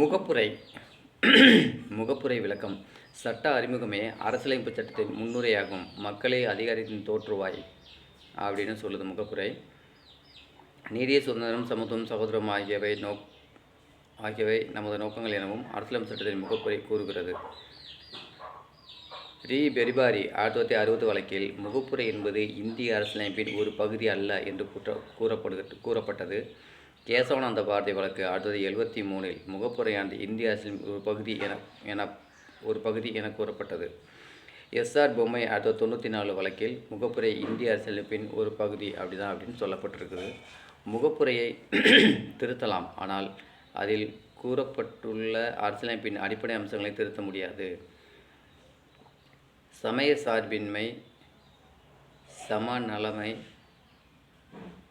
முகப்புரை முகப்புரை விளக்கம். சட்ட அறிமுகமே அரசியலமைப்பு சட்டத்தின் முன்னுரையாகும். மக்களே அதிகாரத்தின் தோற்றுவாய் அப்படின்னு சொல்லுது முகப்புரை. நீதிய சுதந்திரம் சமத்துவம் சகோதரம் ஆகியவை நோக் ஆகியவை நமது நோக்கங்கள் எனவும் அரசியலமைப்பு சட்டத்தின் முகப்புரை கூறுகிறது. ரி. பெரிபாரி ஆயிரத்தி தொள்ளாயிரத்தி அறுபது வழக்கில் முகப்புரை என்பது இந்திய அரசியலமைப்பின் ஒரு பகுதி அல்ல என்று குற்ற கூறப்படுக கூறப்பட்டது. கேசவானந்த பாரதி வழக்கு ஆயிரத்தி தொள்ளாயிரத்தி எழுபத்தி மூணில் முகப்புரையாண்டு இந்திய அரசியலின் ஒரு பகுதி என என ஒரு பகுதி என கூறப்பட்டது. எஸ்ஆர் பொம்மை ஆயிரத்தி தொள்ளாயிரத்தி தொண்ணூற்றி நாலு வழக்கில் முகப்புரை இந்திய அரசியலமைப்பின் ஒரு பகுதி அப்படிதான் அப்படின்னு சொல்லப்பட்டிருக்குது. முகப்புரையை திருத்தலாம் ஆனால் அதில் கூறப்பட்டுள்ள அரசியலமைப்பின் அடிப்படை அம்சங்களை திருத்த முடியாது. சமய சார்பின்மை சமநலமை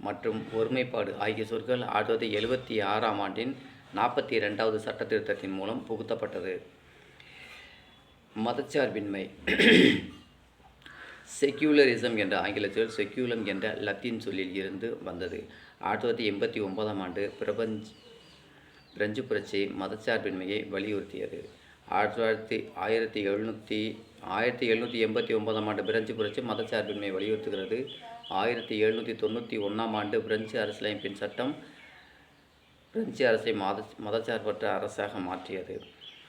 மற்றும் ஒருமைப்பாடு ஆகிய சொற்கள் ஆயிரத்தி தொள்ளாயிரத்தி எழுபத்தி ஆறாம் ஆண்டின் நாற்பத்தி ரெண்டாவது சட்ட திருத்தத்தின் மூலம் புகுத்தப்பட்டது. மதச்சார்பின்மை. செக்யூலரிசம் என்ற ஆங்கிலத்தில் செக்யூலம் என்ற லத்தீன் சொல்லில் இருந்து வந்தது. ஆயிரத்தி தொள்ளாயிரத்தி எண்பத்தி ஒன்பதாம் ஆண்டு பிரபஞ்ச் பிரெஞ்சு புரட்சி மதச்சார்பின்மையை வலியுறுத்தியது. ஆயிரத்தி தொள்ளாயிரத்தி ஆயிரத்தி எழுநூற்றி ஆயிரத்தி எழுநூற்றி எண்பத்தி ஒன்பதாம் ஆண்டு பிரெஞ்சு புரட்சி மதச்சார்பின்மையை வலியுறுத்துகிறது. ஆயிரத்தி எழுநூற்றி தொண்ணூற்றி ஒன்றாம் ஆண்டு பிரெஞ்சு அரசியலமைப்பின் சட்டம் பிரெஞ்சு அரசை மத மதச்சார்பற்ற அரசாக மாற்றியது.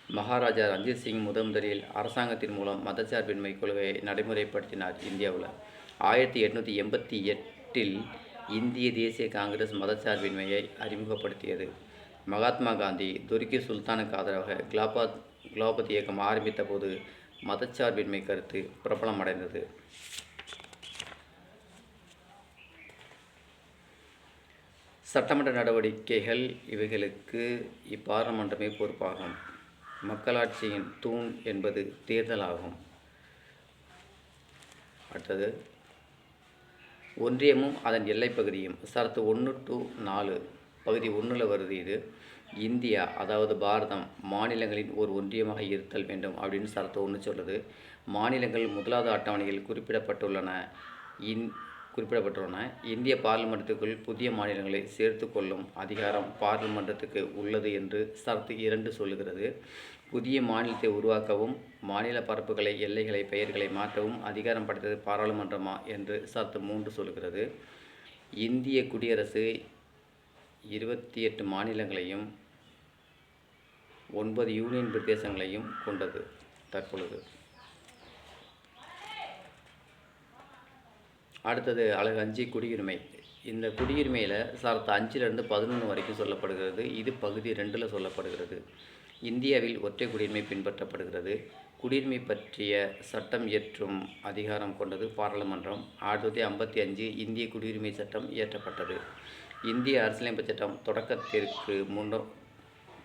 மகாராஜா ரஞ்சித் சிங் முதன்முதலில் அரசாங்கத்தின் மூலம் மதச்சார்பின்மை கொள்கையை நடைமுறைப்படுத்தினார் இந்தியாவில். ஆயிரத்தி எட்நூற்றி எண்பத்தி எட்டில் இந்திய தேசிய காங்கிரஸ் மதச்சார்பின்மையை அறிமுகப்படுத்தியது. மகாத்மா காந்தி துருக்கி சுல்தானுக்கு ஆதரவாக குலாபாத் குலாபதி இயக்கம் ஆரம்பித்த போது மதச்சார்பின்மை கருத்து பிரபலமடைந்தது. சட்டமன்ற நடவடிக்கைகள் இவைகளுக்கு இப்பாராளுமன்றமே பொறுப்பாகும். மக்களாட்சியின் தூண் என்பது தேர்தல் ஆகும் அடுத்தது ஒன்றியமும் அதன் எல்லைப் பகுதியும் சரத்து ஒன்று டு நாலு பகுதி ஒன்றில் வருது இது. இந்தியா அதாவது பாரதம் மாநிலங்களின் ஒரு ஒன்றியமாக இருத்தல் வேண்டும் அப்படின்னு சரத்து ஒன்று சொல்லுது. மாநிலங்கள் முதலாவது அட்டவணையில் குறிப்பிடப்பட்டுள்ளன. இன் குறிப்பிடப்பட்டுள்ளன. இந்திய பாராளுமன்றத்துக்குள் புதிய மாநிலங்களை சேர்த்து கொள்ளும் அதிகாரம் பார்லிமெண்டத்துக்கு உள்ளது என்று சரத்து இரண்டு சொல்லுகிறது. புதிய மாநிலத்தை உருவாக்கவும் மாநில பரப்புகளை எல்லைகளை பெயர்களை மாற்றவும் அதிகாரம் படைத்தது பாராளுமன்றமா என்று சரத்து மூன்று சொல்கிறது இந்திய குடியரசு இருபத்தி எட்டு மாநிலங்களையும் ஒன்பது யூனியன் பிரதேசங்களையும் கொண்டது. தற்பொழுது அடுத்தது அழகு அஞ்சு குடியுரிமை. இந்த குடியுரிமையில் சரத்து அஞ்சிலிருந்து பதினொன்று வரைக்கும் சொல்லப்படுகிறது. இது பகுதி ரெண்டில் சொல்லப்படுகிறது. இந்தியாவில் ஒற்றை குடியுரிமை பின்பற்றப்படுகிறது. குடியுரிமை பற்றிய சட்டம் இயற்றும் அதிகாரம் கொண்டது பாராளுமன்றம். ஆயிரத்தி தொள்ளாயிரத்தி ஐம்பத்தி அஞ்சு இந்திய குடியுரிமை சட்டம் இயற்றப்பட்டது. இந்திய அரசியலமைப்பு சட்டம் தொடக்கத்திற்கு முன்ன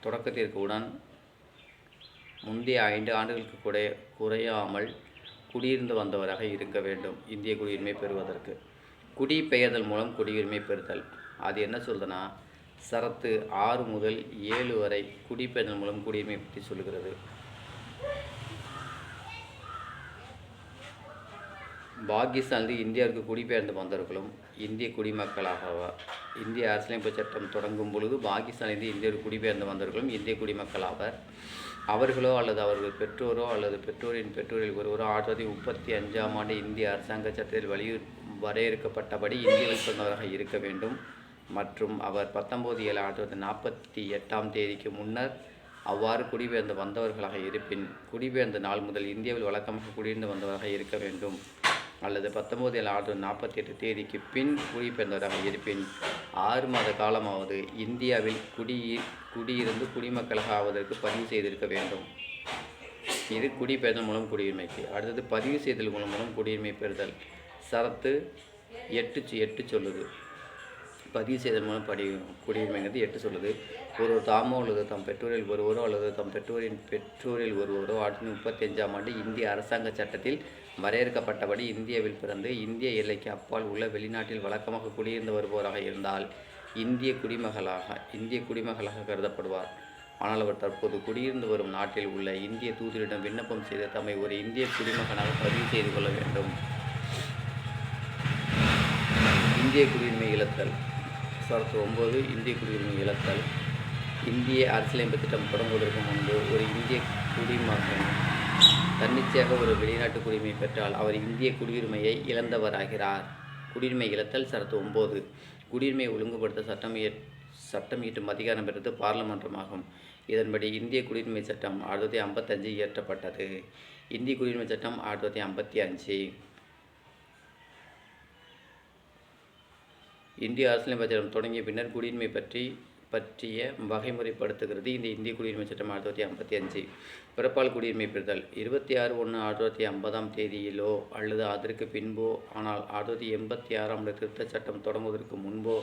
தொடக்கத்திற்கு உடன் முந்தைய ஐந்து ஆண்டுகளுக்கு கூட குறையாமல் குடியிருந்து வந்தவராக இருக்க வேண்டும் இந்திய குடியுரிமை பெறுவதற்கு. குடிபெயர்தல் மூலம் குடியுரிமை பெறுதல். அது என்ன சொல்லுதுன்னா சரத்து ஆறு முதல் ஏழு வரை குடிபெயர்தல் மூலம் குடியுரிமை பற்றி சொல்லுகிறது. பாகிஸ்தானில் இந்தியாவிற்கு குடிபெயர்ந்து வந்தவர்களும் இந்திய குடிமக்களாக இந்திய அரசியலமைப்பு சட்டம் தொடங்கும் பொழுது பாகிஸ்தானிலிருந்து இந்தியாவிற்கு குடிபெயர்ந்து வந்தவர்களும் இந்திய குடிமக்களாவர். அவர்களோ அல்லது அவர்கள் பெற்றோரோ அல்லது பெற்றோரின் பெற்றோரில் ஒருவரோ ஆயிரத்தி தொள்ளாயிரத்தி முப்பத்தி அஞ்சாம் ஆண்டு இந்திய அரசாங்க சட்டத்தில் வலியு வரையறுக்கப்பட்டபடி இந்தியாவில் பிறந்தவராக இருக்க வேண்டும். மற்றும் அவர் பத்தொம்போது ஏழு ஆயிரத்தி தொள்ளாயிரத்தி நாற்பத்தி எட்டாம் தேதிக்கு முன்னர் அவ்வாறு குடிபெயர்ந்து வந்தவர்களாக இருப்பின் குடிபெயர்ந்த நாள் முதல் இந்தியாவில் வழக்கமாக குடியிருந்து வந்தவராக இருக்க வேண்டும். அல்லது பத்தொம்போது ஏழு ஆயிரத்தி நாற்பத்தி எட்டு தேதிக்கு பின் குடிபெயர்ந்தவராக இருப்பின் ஆறு மாத காலமாவது இந்தியாவில் குடியிர் குடியிருந்து குடிமக்களாக ஆவதற்கு பதிவு செய்திருக்க வேண்டும். இது குடிபெயர்தல் மூலம் குடியுரிமைக்கு. அடுத்தது பதிவு செய்தல் மூலம் மூலம் குடியுரிமை பெறுதல். சரத்து எட்டு எட்டு சொல்லுது. பதிவு செய்தல் மூலம் படி குடியுரிமைங்கிறது எட்டு சொல்லுது. ஒரு தாமோ அல்லது தம் பெற்றோரில் ஒருவரோ அல்லது தம் பெற்றோரின் பெற்றோரில் ஒருவரோ ஆயிரத்தி முப்பத்தி அஞ்சாம் ஆண்டு இந்திய அரசாங்க சட்டத்தில் வரையறுக்கப்பட்டபடி இந்தியாவில் பிறந்து இந்திய எல்லைக்கு அப்பால் உள்ள வெளிநாட்டில் வழக்கமாக குடியிருந்து வருபவராக இருந்தால் இந்திய குடிமகளாக இந்திய குடிமகளாக கருதப்படுவார். ஆனால் அவர் தற்போது குடியிருந்து வரும் நாட்டில் உள்ள இந்திய தூதரிடம் விண்ணப்பம் செய்து தம்மை ஒரு இந்திய குடிமகனாக பதிவு செய்து கொள்ள வேண்டும். இந்திய குடியுரிமை இழத்தல். சரத்து ஒம்பது இந்திய குடியுரிமை இழத்தல் இந்திய அரசியலமைப்பு திட்டம் தொடங்குவதற்கு முன்பு ஒரு இந்திய குடிமகன் தன்னிச்சையாக ஒரு வெளிநாட்டு குடியுரிமை பெற்றால் அவர் இந்திய குடியுரிமையை இழந்தவராகிறார். குடியுரிமை இழத்தல் சரத்து ஒம்பது. குடியுரிமை ஒழுங்குபடுத்த சட்டம் இய சட்டம் இயற்றும் அதிகாரம் பெற்றது பார்லமென்றமாகும் இதன்படி இந்திய குடியுரிமை சட்டம் ஆயிரத்தி தொள்ளாயிரத்தி ஐம்பத்தஞ்சு இயற்றப்பட்டது. இந்திய குடியுரிமை சட்டம் ஆயிரத்தி தொள்ளாயிரத்தி ஐம்பத்தி அஞ்சு. இந்திய அரசியலமைப்பு சட்டம் தொடங்கிய பின்னர் குடியுரிமை பற்றி பற்றிய வகைமுறைப்படுத்துகிறது. இந்த இந்திய குடியுரிமை சட்டம் ஆயிரத்தி தொள்ளாயிரத்தி ஐம்பத்தி அஞ்சு. பிறப்பால் குடியுரிமை பெறுதல். இருபத்தி ஆறு ஒன்று ஆயிரத்தி தொள்ளாயிரத்தி ஐம்பதாம் தேதியிலோ அல்லது அதற்கு பின்போ ஆனால் ஆயிரத்தி தொள்ளாயிரத்தி எண்பத்தி ஆறாம் ஆண்டு திருத்தச் சட்டம் தொடங்குவதற்கு முன்போ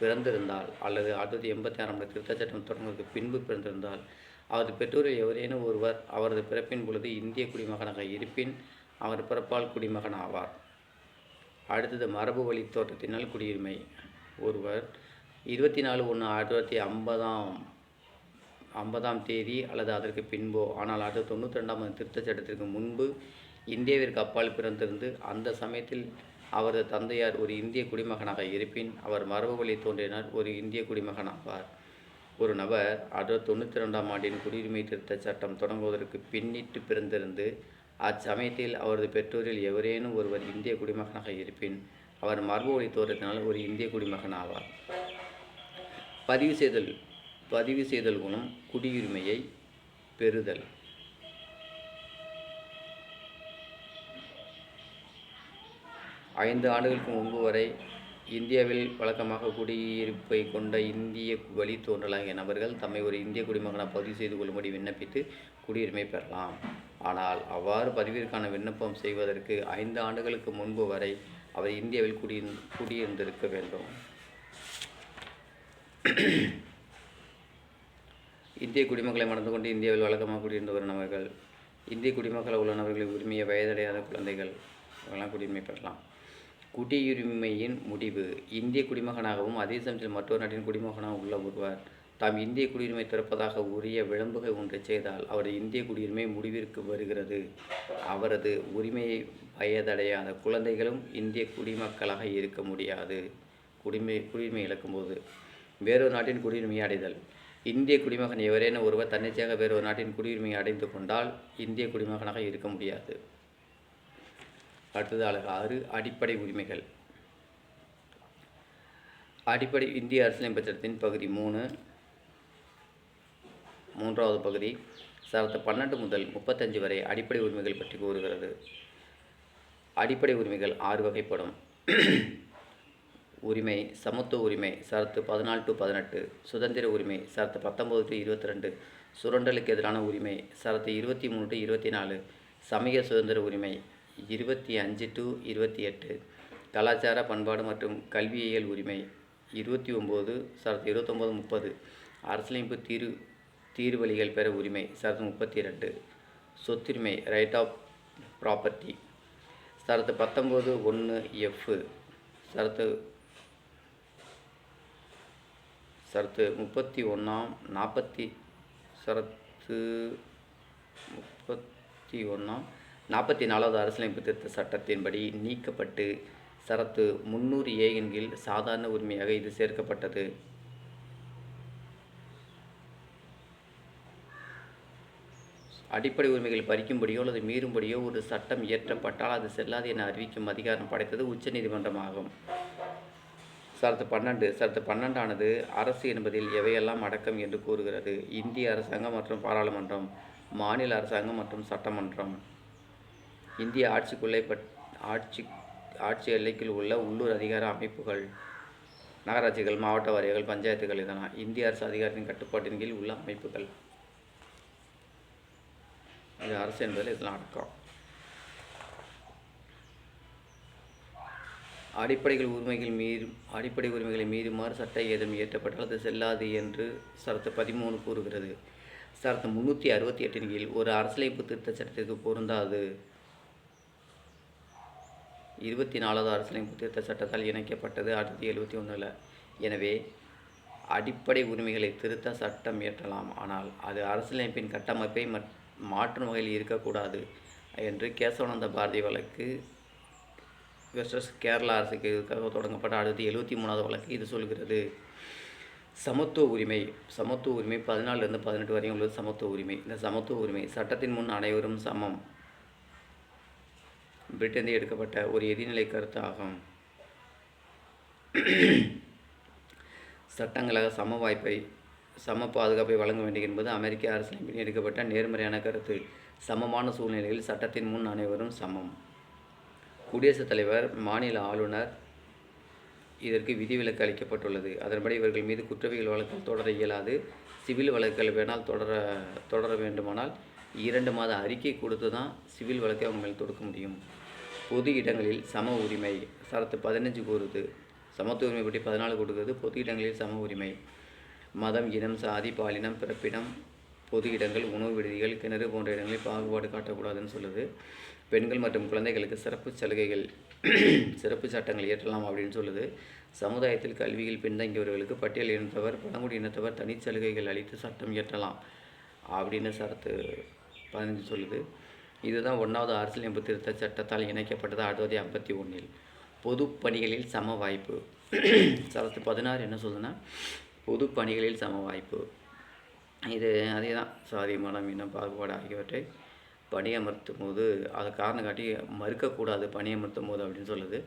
பிறந்திருந்தால் அல்லது ஆயிரத்தி தொள்ளாயிரத்தி எண்பத்தி ஆறாம் ஆண்டு திருத்தச் சட்டம் தொடங்குவதற்கு பின்பு பிறந்திருந்தால் அவரது பெற்றோரில் எவரேனும் ஒருவர் அவரது பிறப்பின் பொழுது இந்திய குடிமகனாக இருப்பின் அவர் பிறப்பால் குடிமகன் ஆவார் அடுத்தது மரபு வழி தோற்றத்தினால் குடியுரிமை. ஒருவர் இருபத்தி நாலு ஒன்று ஆயிரத்தி தொள்ளாயிரத்தி ஐம்பதாம் ஐம்பதாம் தேதி அல்லது அதற்கு பின்போ ஆனால் ஆயிரத்தி தொண்ணூற்றி ரெண்டாம் திருத்த திருத்தச் சட்டத்திற்கு முன்பு இந்தியாவிற்கு அப்பால் பிறந்திருந்து அந்த சமயத்தில் அவரது தந்தையார் ஒரு இந்திய குடிமகனாக இருப்பின் அவர் மரபு வழி தோன்றினார் ஒரு இந்திய குடிமகன் ஆவார் ஒரு நபர் ஆயிரத்தி தொண்ணூற்றி ரெண்டாம் ஆண்டின் குடியுரிமை திருத்தச் சட்டம் தொடங்குவதற்கு பின்னிட்டு பிறந்திருந்து அச்சமயத்தில் அவரது பெற்றோரில் எவரேனும் ஒருவர் இந்திய குடிமகனாக இருப்பின் அவர் மரபு வழி தோற்றத்தினால் ஒரு இந்திய குடிமகன் ஆவார். பதிவு செய்தல் பதிவு செய்தல் குணம் குடியுரிமையை பெறுதல். ஐந்து ஆண்டுகளுக்கு முன்பு வரை இந்தியாவில் வழக்கமாக குடியிருப்பை கொண்ட இந்திய வழித்தோன்றலாகிய நபர்கள் தம்மை ஒரு இந்திய குடிமகனாக பதிவு செய்து கொள்ளும்படி விண்ணப்பித்து குடியுரிமை பெறலாம். ஆனால் அவ்வாறு பதிவிற்கான விண்ணப்பம் செய்வதற்கு ஐந்து ஆண்டுகளுக்கு முன்பு வரை அவர் இந்தியாவில் குடியிரு குடியிருந்திருக்க வேண்டும். இந்திய குடிமக்களை மணந்து கொண்டு இந்தியாவில் வழக்கமாக குடியிருந்து வரும் நபர்கள் இந்திய குடிமக்கள் உள்ள நபர்களின் உரிமையை வயதடையாத குழந்தைகள் இவங்கெல்லாம் குடியுரிமை பெறலாம். குடியுரிமையின் முடிவு இந்திய குடிமகனாகவும் அதே சமயத்தில் மற்றொரு நாட்டின் குடிமகனாக உள்ள ஒருவர் தாம் இந்திய குடியுரிமை திறப்பதாக உரிய விளம்புகை ஒன்றை செய்தால் அவரது இந்திய குடியுரிமை முடிவிற்கு வருகிறது. அவரது உரிமையை வயதடையாத குழந்தைகளும் இந்திய குடிமக்களாக இருக்க முடியாது. குடிமை குடியுரிமை இழக்கும்போது வேறொரு நாட்டின் குடியுரிமை அடைதல். இந்திய குடிமகன் எவரேனும் ஒருவர் தன்னிச்சையாக வேறொரு நாட்டின் குடியுரிமையை அடைந்து கொண்டால் இந்திய குடிமகனாக இருக்க முடியாது. அடுத்தது அழகு ஆறு அடிப்படை உரிமைகள். அடிப்படை இந்திய அரசியலமைப்பு சட்டத்தின் பகுதி மூணு மூன்றாவது பகுதி சரத்து பன்னெண்டு முதல் முப்பத்தஞ்சு வரை அடிப்படை உரிமைகள் பற்றி கூறுகிறது. அடிப்படை உரிமைகள் ஆறு வகைப்படும். உரிமை சமத்துவ உரிமை சரத்து பதினாலு டு பதினெட்டு சுதந்திர உரிமை சரத்து பத்தொம்போது டு இருபத்தி ரெண்டு சுரண்டலுக்கு எதிரான உரிமை சரத்து இருபத்தி மூணு டு இருபத்தி நாலு சமய சுதந்திர உரிமை இருபத்தி அஞ்சு டு இருபத்தி எட்டு கலாச்சார பண்பாடு மற்றும் கல்வியியல் உரிமை இருபத்தி ஒம்பது சரத்து இருபத்தொம்போது முப்பது அரசியலமைப்பு தீர்வு தீர்வழிகள் பெற உரிமை. சரத்து முப்பத்தி ரெண்டு சொத்துரிமை ரைட் ஆஃப் ப்ராப்பர்ட்டி சரத்து பத்தொம்போது ஒன்று எஃப் சரத்து சரத்து முப்பத்தி ஒன்றாம் நாற்பத்தி சரத்து முப்பத்தி ஒன்றாம் நாற்பத்தி நாலாவது அரசியலமைப்பு திருத்த சட்டத்தின்படி நீக்கப்பட்டு சரத்து முன்னூறு ஏ கீழ் சாதாரண உரிமையாக இது சேர்க்கப்பட்டது. அடிப்படை உரிமைகள் பறிக்கும்படியோ அல்லது மீறும்படியோ ஒரு சட்டம் இயற்றப்பட்டால் அது செல்லாது என அறிவிக்கும் அதிகாரம் படைத்தது உச்சநீதிமன்றமாகும். சரத்து பன்னெண்டு சரத்து பன்னெண்டானது அரசு என்பதில் எவையெல்லாம் அடக்கம் என்று கூறுகிறது? இந்திய அரசாங்கம் மற்றும் பாராளுமன்றம் மாநில அரசாங்கம் மற்றும் சட்டமன்றம். இந்திய ஆட்சிக்குள்ளே பட் ஆட்சி ஆட்சி எல்லைக்குள் உள்ள உள்ளூர் அதிகார அமைப்புகள் நகராட்சிகள் மாவட்ட வாரியங்கள் பஞ்சாயத்துகள் இதெல்லாம் இந்திய அரசு அதிகாரத்தின் கட்டுப்பாட்டின் கீழ் உள்ள அமைப்புகள். இது அரசு என்பதில் இதெல்லாம் அடக்கம். அடிப்படைகள் உரிமைகள் மீறும் அடிப்படை உரிமைகளை மீறுமாறு சட்டம் ஏதும் இயற்றப்பட்டால் அது செல்லாது என்று சரத்து பதிமூணு கூறுகிறது. சரத்து முந்நூற்றி அறுபத்தி எட்டின் கீழ் ஒரு அரசியலமைப்பு திருத்த சட்டத்திற்கு பொருந்தாது. இருபத்தி நாலாவது அரசியலமைப்பு திருத்த சட்டத்தால் இணைக்கப்பட்டது ஆயிரத்தி எழுபத்தி ஒன்றில் எனவே அடிப்படை உரிமைகளை திருத்த சட்டம் இயற்றலாம். ஆனால் அது அரசியலமைப்பின் கட்டமைப்பை மற்ற மாற்றும் வகையில் இருக்கக்கூடாது என்று கேசவானந்த பாரதி வழக்கு வெர்சஸ் கேரளா அரசுக்கு தொடங்கப்பட்ட அடுத்து எழுபத்தி மூணாவது வழக்கு இது சொல்கிறது. சமத்துவ உரிமை சமத்துவ உரிமை பதினாலிருந்து பதினெட்டு வரையும் உள்ளது சமத்துவ உரிமை. இந்த சமத்துவ உரிமை சட்டத்தின் முன் அனைவரும் சமம். பிரிட்டனில் எடுக்கப்பட்ட ஒரு எதிர்நிலை கருத்து ஆகும் சட்டங்களாக சம வாய்ப்பை சம பாதுகாப்பை வழங்க வேண்டும் என்பது அமெரிக்க அரசியலமைப்பில் எடுக்கப்பட்ட நேர்மறையான கருத்து. சமமான சூழ்நிலையில் சட்டத்தின் முன் அனைவரும் சமம். குடியரசுத் தலைவர் மாநில ஆளுநர் இதற்கு விதிவிலக்கு அளிக்கப்பட்டுள்ளது. அதன்படி இவர்கள் மீது குற்றவியல் வழக்குகள் தொடர இயலாது. சிவில் வழக்குகள் வேணால் தொடர தொடர வேண்டுமானால் இரண்டு மாத அறிக்கை கொடுத்து தான் சிவில் வழக்கை அவங்க மேல் தொடுக்க முடியும். பொது இடங்களில் சம உரிமை சரத்து பதினஞ்சு கூறுது சமத்துவ உரிமை பற்றி பதினாலு கொடுக்குறது. பொது இடங்களில் சம உரிமை. மதம் இனம் சாதி பாலினம் பிறப்பிடம் பொது இடங்கள் உணவு விடுதிகள் கிணறு போன்ற இடங்களில் பாகுபாடு காட்டக்கூடாதுன்னு சொல்லுது. பெண்கள் மற்றும் குழந்தைகளுக்கு சிறப்பு சலுகைகள் சிறப்பு சட்டங்கள் இயற்றலாம் அப்படின்னு சொல்லுது. சமுதாயத்தில் கல்வியில் பின்தங்கியவர்களுக்கு பட்டியல் இனத்தவர் பழங்குடி இனத்தவர் தனிச்சலுகைகள் அளித்து சட்டம் இயற்றலாம் அப்படின்னு சரத்து பதினஞ்சு சொல்லுது. இதுதான் ஒன்றாவது அரசியலமைப்பு திருத்த சட்டத்தால் இணைக்கப்பட்டது ஆயிரத்தி தொள்ளாயிரத்தி ஐம்பத்தி ஒன்றில் பொது பணிகளில் சம வாய்ப்பு. சரத்து பதினாறு என்ன சொல்லுதுன்னா பொது பணிகளில் சம வாய்ப்பு. இது அதே தான் சாதி மனம் இனம் பாகுபாடு ஆகியவற்றை பணியமர்த்தும் போது அதை காரணம் காட்டி மறுக்கக்கூடாது பணியமர்த்தும் போது அப்படின்னு சொல்லுது.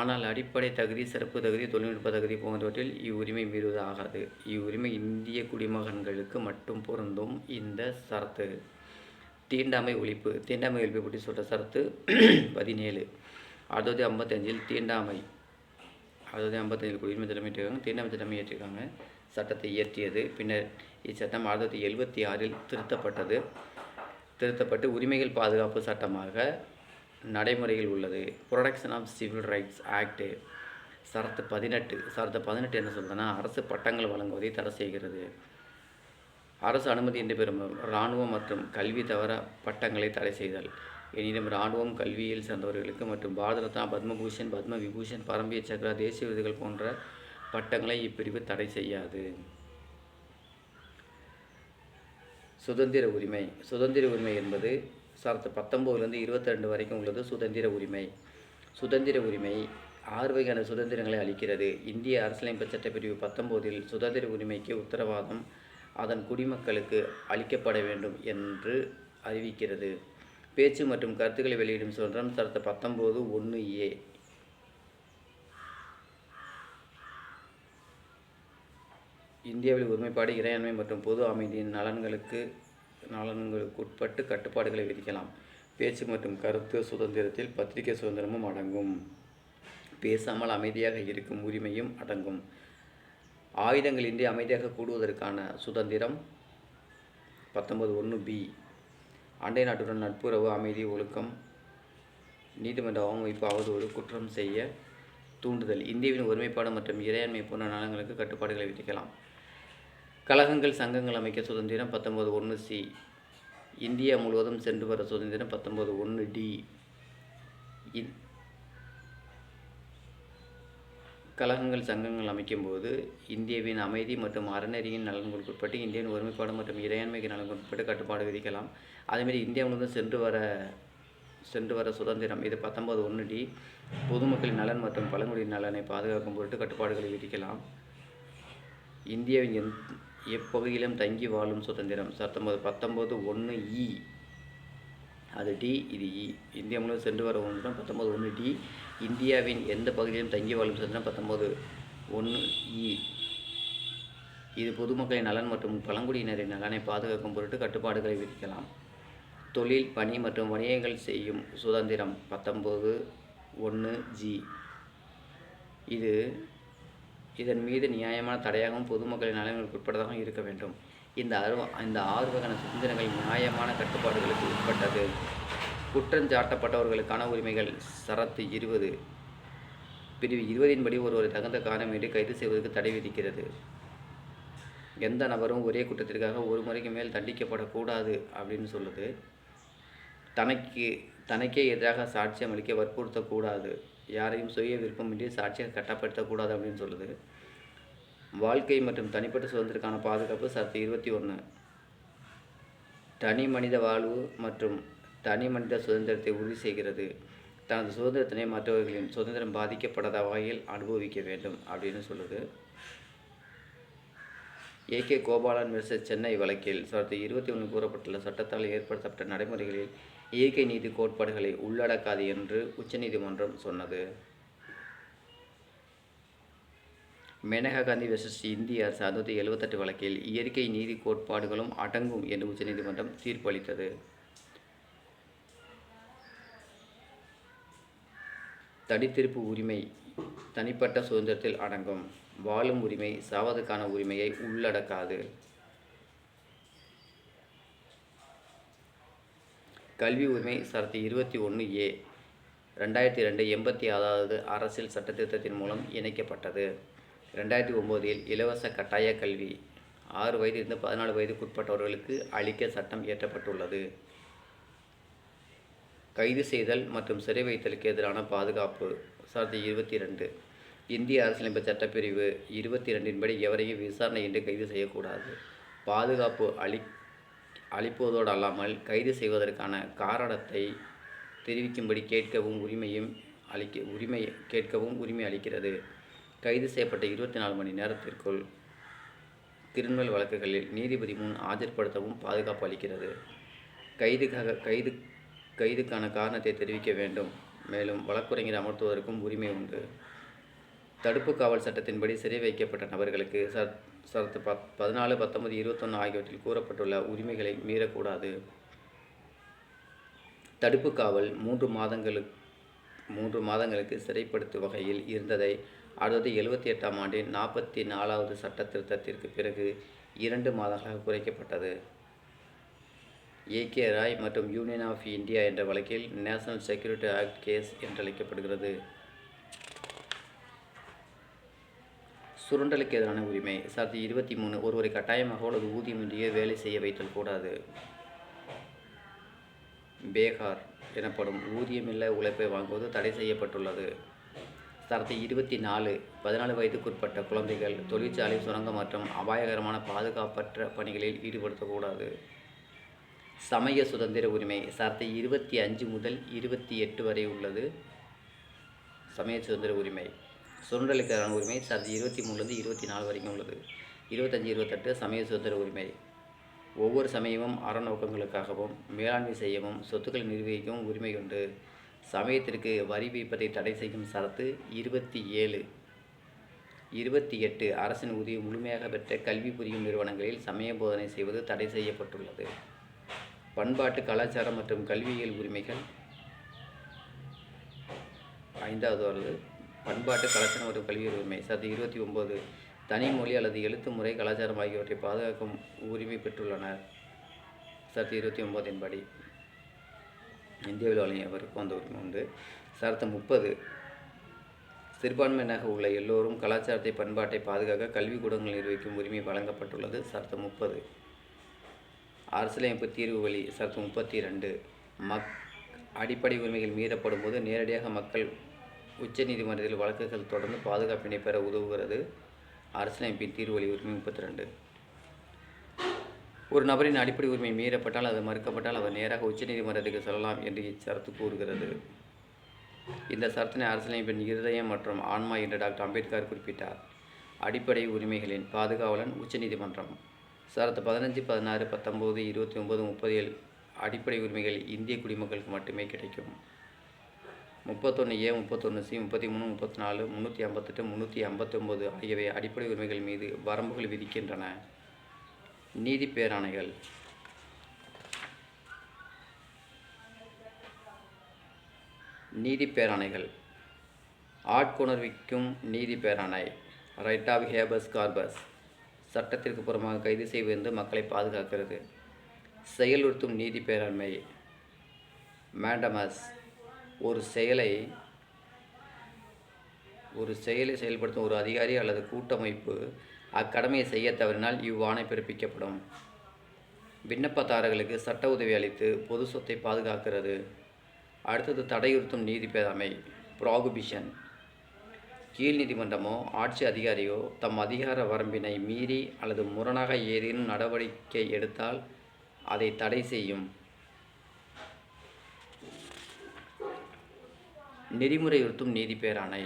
ஆனால் அடிப்படை தகுதி சிறப்பு தகுதி தொழில்நுட்ப தகுதி போன்றவற்றில் இவ்வுரிமை மீறுவது ஆகாது. இவ்வுரிமை இந்திய குடிமகன்களுக்கு மட்டும் பொருந்தும் இந்த சரத்து. தீண்டாமை ஒழிப்பு. தீண்டாமை ஒழிப்பு பற்றி சொல்கிற சரத்து பதினேழு. அறுபது ஐம்பத்தஞ்சில் தீண்டாமை. அறுபது ஐம்பத்தஞ்சு குடியுரிமை சட்டம் ஏற்றிருக்காங்க தீண்டாமை சட்டம் ஏற்றிருக்காங்க சட்டத்தை இயற்றியது. பின்னர் இச்சட்டம் ஆயிரத்தி தொள்ளாயிரத்தி எழுபத்தி ஆறில் திருத்தப்பட்டது. திருத்தப்பட்டு உரிமைகள் பாதுகாப்பு சட்டமாக நடைமுறையில் உள்ளது. Protection of civil rights act சரத்து பதினெட்டு சரத்து பதினெட்டு என்ன சொல்றதுன்னா அரசு பட்டங்கள் வழங்குவதை தடை செய்கிறது. அரசு அனுமதி என்று பெறும் இராணுவம் மற்றும் கல்வி தவிர பட்டங்களை தடை செய்தல். எனினும் இராணுவம் கல்வியில் சேர்ந்தவர்களுக்கு மற்றும் பாரத ரத்னா பத்மபூஷன் பத்ம விபூஷன் பரம்பிய சக்ரா தேசிய விருதுகள் போன்ற பட்டங்களை இப்பிரிவு தடை செய்யாது. சுதந்திர உரிமை. சுதந்திர உரிமை என்பது சரத்து பத்தொம்போதுலேருந்து இருபத்தி ரெண்டு வரைக்கும் உள்ளது சுதந்திர உரிமை. சுதந்திர உரிமை ஆறு வகையான சுதந்திரங்களை அளிக்கிறது. இந்திய அரசியலமைப்பு சட்டப்பிரிவு பத்தொம்போதில் சுதந்திர உரிமைக்கு உத்தரவாதம் அதன் குடிமக்களுக்கு அளிக்கப்பட வேண்டும் என்று அறிவிக்கிறது. பேச்சு மற்றும் கருத்துக்களை வெளியிடும் சுதந்திரம் சரத்து பத்தொம்போது ஒன்று ஏ. இந்தியாவில் ஒருமைப்பாடு இறையாண்மை மற்றும் பொது அமைதியின் நலன்களுக்கு நலன்களுக்கு உட்பட்டு கட்டுப்பாடுகளை விதிக்கலாம். பேச்சு மற்றும் கருத்து சுதந்திரத்தில் பத்திரிகை சுதந்திரமும் அடங்கும். பேசாமல் அமைதியாக இருக்கும் உரிமையும் அடங்கும். ஆயுதங்களின்றி அமைதியாக கூடுவதற்கான சுதந்திரம் பத்தொன்பது ஒன்று பி. அண்டை நாட்டுடன் நட்புறவு அமைதி ஒழுக்கம் நீதிமன்ற அவமதிப்பு அவதோடு குற்றம் செய்ய தூண்டுதல். இந்தியாவின் ஒருமைப்பாடு மற்றும் இறையாண்மை போன்ற நலன்களுக்கு கட்டுப்பாடுகளை விதிக்கலாம். கழகங்கள் சங்கங்கள் அமைக்க சுதந்திரம் பத்தொன்பது ஒன்று சி. இந்தியா முழுவதும் சென்று வர சுதந்திரம் பத்தொன்பது ஒன்று டி. கழகங்கள் சங்கங்கள் அமைக்கும்போது இந்தியாவின் அமைதி மற்றும் அறநெறியின் நலன்களுக்கு உட்பட்டு இந்தியாவின் ஒருமைப்பாடு மற்றும் இறையாண்மைக்கு நலன்களுக்கு உட்பட்டு கட்டுப்பாடு விதிக்கலாம். அதேமாரி இந்தியா முழுவதும் சென்று வர சென்று வர சுதந்திரம் இது பத்தொன்பது ஒன்று டி பொதுமக்களின் நலன் மற்றும் பழங்குடியின் நலனை பாதுகாக்கும் பொருட்டு கட்டுப்பாடுகளை விதிக்கலாம். இந்தியாவின் எந் எப்பகுதியிலும் தங்கி வாழும் சுதந்திரம். பத்தொன்பது பத்தொம்பது ஒன்று இ. அது டி இது இ. இந்தியா முழுவதும் சென்று வர ஒன்று பத்தொம்பது ஒன்று டி. இந்தியாவின் எந்த பகுதியிலும் தங்கி வாழும் சுதந்திரம் பத்தொம்போது ஒன்று இ. இது பொதுமக்களின் நலன் மற்றும் பழங்குடியினரின் நலனை பாதுகாக்கும் பொருட்டு கட்டுப்பாடுகளை விதிக்கலாம். தொழில் பணி மற்றும் வணிகங்கள் செய்யும் சுதந்திரம் பத்தொம்போது ஒன்று ஜி. இது இதன் மீது நியாயமான தடையாகவும் பொதுமக்களின் நலன்களுக்கு உட்பட்டதாகவும் இருக்க வேண்டும். இந்த அருவ இந்த ஆர்வகன சுதந்திரங்கள் நியாயமான கட்டுப்பாடுகளுக்கு உட்பட்டது. குற்றஞ்சாட்டப்பட்டவர்களுக்கான உரிமைகள் சரத்து இருபது. பிரிவு இருபதின்படி ஒருவரை தகுந்த காரணமின்றி கைது செய்வதற்கு தடை விதிக்கிறது. எந்த நபரும் ஒரே குற்றத்திற்காக ஒரு முறைக்கு மேல் தண்டிக்கப்படக்கூடாது அப்படின்னு சொல்லுது. தனக்கு தனக்கே எதிராக சாட்சியம் அளிக்க வற்புறுத்தக்கூடாது. யாரையும் சுய விருப்பமின்றி சாட்சியம் கட்டப்படுத்தக்கூடாது அப்படின்னு சொல்லுது. வாழ்க்கை மற்றும் தனிப்பட்ட சுதந்திரக்கான பாதுகாப்பு சரத்து இருபத்தி ஒன்று தனி மனித வாழ்வு மற்றும் தனி மனித சுதந்திரத்தை உறுதி செய்கிறது. தனது சுதந்திரத்தினை மற்றவர்களின் சுதந்திரம் பாதிக்கப்படாத வகையில் அனுபவிக்க வேண்டும் அப்படின்னு சொல்லுது. A. K. Gopalan versus Chennai வழக்கில் சட்ட இருபத்தி ஒன்று கூறப்பட்டுள்ள சட்டத்தால் ஏற்படுத்தப்பட்ட நடைமுறைகளில் இயற்கை நீதி கோட்பாடுகளை உள்ளடக்காது என்று உச்சநீதிமன்றம் சொன்னது. மேனகா காந்தி வெர்சஸ் இந்திய அரசு அறுநூற்றி எழுபத்தெட்டு வழக்கில் இயற்கை நீதி கோட்பாடுகளும் அடங்கும் என்று உச்சநீதிமன்றம் தீர்ப்பளித்தது தடித்திருப்பு உரிமை தனிப்பட்ட சுதந்திரத்தில் அடங்கும். வாழும் உரிமை சாவதுக்கான உரிமையை உள்ளடக்காது. கல்வி உரிமை சரத்து இருபத்தி ஒன்று ஏ ரெண்டாயிரத்தி ரெண்டு எண்பத்தி ஆறாவது அரசியல் சட்டத்திருத்தத்தின் மூலம் இணைக்கப்பட்டது. ரெண்டாயிரத்தி ஒம்போதில் இலவச கட்டாய கல்வி ஆறு வயதிலிருந்து பதினாலு வயதுக்குட்பட்டவர்களுக்கு அளிக்க சட்டம் இயற்றப்பட்டுள்ளது. கைது செய்தல் மற்றும் சிறை வைத்தலுக்கு எதிரான பாதுகாப்பு சார்த்தி இருபத்தி ரெண்டு இந்திய அரசியலமைப்பு சட்டப்பிரிவு இருபத்தி ரெண்டின்படி எவரையும் விசாரணையின்றி கைது செய்யக்கூடாது. பாதுகாப்பு அளி அளிப்பதோடு அல்லாமல் கைது செய்வதற்கான காரணத்தை தெரிவிக்கும்படி கேட்கவும் உரிமையும் அளிக்க உரிமை கேட்கவும் உரிமை அளிக்கிறது. கைது செய்யப்பட்ட இருபத்தி நாலு மணி நேரத்திற்குள் கிரிமினல் வழக்குகளில் நீதிபதி முன் ஆஜர்படுத்தவும் பாதுகாப்பு அளிக்கிறது. கைதுக்காக கைது கைதுக்கான காரணத்தை தெரிவிக்க வேண்டும். மேலும் வழக்குரைஞர் அமர்த்துவதற்கும் உரிமை உண்டு. தடுப்பு காவல் சட்டத்தின்படி சிறை வைக்கப்பட்ட நபர்களுக்கு சர் சரத்து பத் பதினாலு பத்தொன்பது இருபத்தொன்று ஆகியவற்றில் கூறப்பட்டுள்ள உரிமைகளை மீறக்கூடாது. தடுப்பு காவல் மூன்று மாதங்களுக்கு மூன்று மாதங்களுக்கு சிறைப்படுத்தும் வகையில் இருந்ததை அடுத்தது எழுபத்தி எட்டாம் ஆண்டின் நாற்பத்தி நாலாவது சட்ட திருத்தத்திற்கு பிறகு இரண்டு மாதங்களாக குறைக்கப்பட்டது. ஏகே ராய் மற்றும் யூனியன் ஆஃப் இந்தியா என்ற வழக்கில் நேஷனல் செக்யூரிட்டி ஆக்ட் கேஸ் என்றழைக்கப்படுகிறது. சுரண்டலுக்கு எதிரான உரிமை. சார்த்தி இருபத்தி மூணு ஒருவரை கட்டாயமாக அல்லது ஊதியமின்றியே வேலை செய்ய வைத்தல் கூடாது. பேகார் எனப்படும் ஊதியமில்லை உழைப்பை வாங்குவது தடை செய்யப்பட்டுள்ளது. சார்த்தி இருபத்தி நாலு பதினாலு வயதுக்குட்பட்ட குழந்தைகள் தொழிற்சாலை சுரங்கம் மற்றும் அபாயகரமான பாதுகாப்பற்ற பணிகளில் ஈடுபடுத்தக்கூடாது. சமய சுதந்திர உரிமை சார்த்தை இருபத்தி அஞ்சு முதல் இருபத்தி எட்டு வரை உள்ளது. சமய சுதந்திர உரிமை சுரண்டலுக்கான உரிமை சார்த்தி இருபத்தி மூணுலேருந்து இருபத்தி நாலு வரைக்கும் உள்ளது. இருபத்தஞ்சி இருபத்தெட்டு சமய சுதந்திர உரிமை. ஒவ்வொரு சமயமும் அறநோக்கங்களுக்காகவும் மேலாண்மை செய்யவும் சொத்துக்களை நிர்வகிக்கவும் உரிமை உண்டு. சமயத்திற்கு வரி விதிப்பதை தடை செய்யும் சரத்து இருபத்தி ஏழு இருபத்தி எட்டு அரசின் உதவி முழுமையாக பெற்ற கல்வி புரியும் நிறுவனங்களில் சமய போதனை செய்வது தடை செய்யப்பட்டுள்ளது. பண்பாட்டு கலாச்சாரம் மற்றும் கல்வியியல் உரிமைகள். ஐந்தாவது வருது பண்பாட்டு கலாச்சாரம் மற்றும் கல்வியியல் உரிமை. சதி இருபத்தி ஒம்பது தனி மொழி அல்லது எழுத்து முறை கலாச்சாரம் ஆகியவற்றை பாதுகாக்கும் உரிமை பெற்றுள்ளனர். சத்து இருபத்தி ஒம்போதின்படி இந்தியாவில் வழங்கியவருக்கும் அந்த உரிமை உண்டு. சரத்து முப்பது சிறுபான்மையினராக உள்ள எல்லோரும் கலாச்சாரத்தை பண்பாட்டை பாதுகாக்க கல்விக்கூடங்கள் நிர்வகிக்கும் உரிமை வழங்கப்பட்டுள்ளது. சரத்து முப்பது அரசியலமைப்பு தீர்வு வழி சரத்து முப்பத்தி ரெண்டு மக் அடிப்படை உரிமைகள் மீறப்படும் போது நேரடியாக மக்கள் உச்ச நீதிமன்றத்தில் வழக்குகள் தொடர்ந்து பாதுகாப்பினை பெற உதவுகிறது. அரசியலமைப்பின் தீர்வு வழி உரிமை முப்பத்தி ரெண்டு ஒரு நபரின் அடிப்படை உரிமை மீறப்பட்டால் அது மறுக்கப்பட்டால் அவர் நேராக உச்சநீதிமன்றத்துக்கு செல்லலாம் என்று இச்சரத்து கூறுகிறது. இந்த சரத்தினை அரசியலமைப்பின் இருதயம் மற்றும் ஆன்மா என்று டாக்டர் அம்பேத்கர் குறிப்பிட்டார். அடிப்படை உரிமைகளின் பாதுகாவலன் உச்சநீதிமன்றம். சரத்து பதினஞ்சு பதினாறு பத்தொம்போது இருபத்தி ஒம்பது முப்பது ஏழு அடிப்படை உரிமைகள் இந்திய குடிமக்களுக்கு மட்டுமே கிடைக்கும். முப்பத்தொன்று ஏ முப்பத்தொன்று சி முப்பத்தி மூணு முப்பத்தி நாலு முந்நூற்றி ஐம்பத்தெட்டு முந்நூற்றி ஐம்பத்தொம்போது ஆகியவை அடிப்படை உரிமைகள் மீது வரம்புகள் விதிக்கின்றன. நீதி பேராணைகள். நீதி பேராணைகள். ஆட்கொணர்விக்கும் நீதி பேராணை. ரைட் ஆஃப் ஹேபஸ் கார்பஸ் சட்டத்திற்கு புறமாக கைது செய்வதென்று மக்களை பாதுகாக்கிறது. செயலுறுத்தும் நீதி பேராண்மை. மேண்டமஸ் ஒரு செயலை ஒரு செயலை செயல்படுத்தும் ஒரு அதிகாரி அல்லது கூட்டமைப்பு அக்கடமையை செய்ய தவறினால் இவ்வாணை பிறப்பிக்கப்படும். விண்ணப்பதாரர்களுக்கு சட்ட உதவி அளித்து பொது சொத்தை பாதுகாக்கிறது. அடுத்தது தடையுறுத்தும் நீதி பேராமை ப்ராகுபிஷன். கீழ் நீதிமன்றமோ ஆட்சி அதிகாரியோ தம் அதிகார வரம்பினை மீறி அல்லது முரணாக ஏதேனும் நடவடிக்கை எடுத்தால் அதை தடை செய்யும். நெறிமுறையுறுத்தும் நீதிப்பேராணை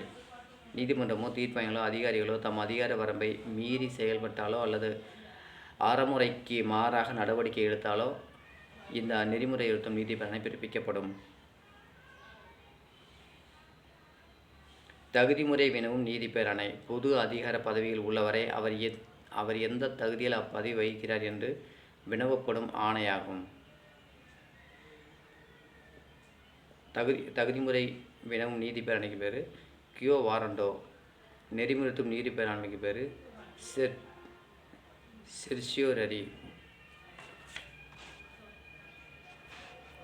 நீதிமன்றமோ தீர்ப்பாயங்களோ அதிகாரிகளோ தம் அதிகார வரம்பை மீறி செயல்பட்டாலோ அல்லது அறமுறைக்கு மாறாக நடவடிக்கை எடுத்தாலோ இந்த நெறிமுறையுறுத்தும் எழுத்தும் பிறப்பிக்கப்படும். தகுதிமுறை வினவும் நீதி பேரணை. பொது அதிகார பதவியில் உள்ளவரை அவர் எத் அவர் எந்த தகுதியில் அப்பதவி வகிக்கிறார் என்று வினவப்படும் ஆணையாகும். தகுதி தகுதிமுறை வினவும் நீதி பேரணைக்கு பேர் கியோ வாரண்டோ. நெறிமுறைத்தும் நீதி பேராண்மைக்கு பேர் செர் செர்சியோரரி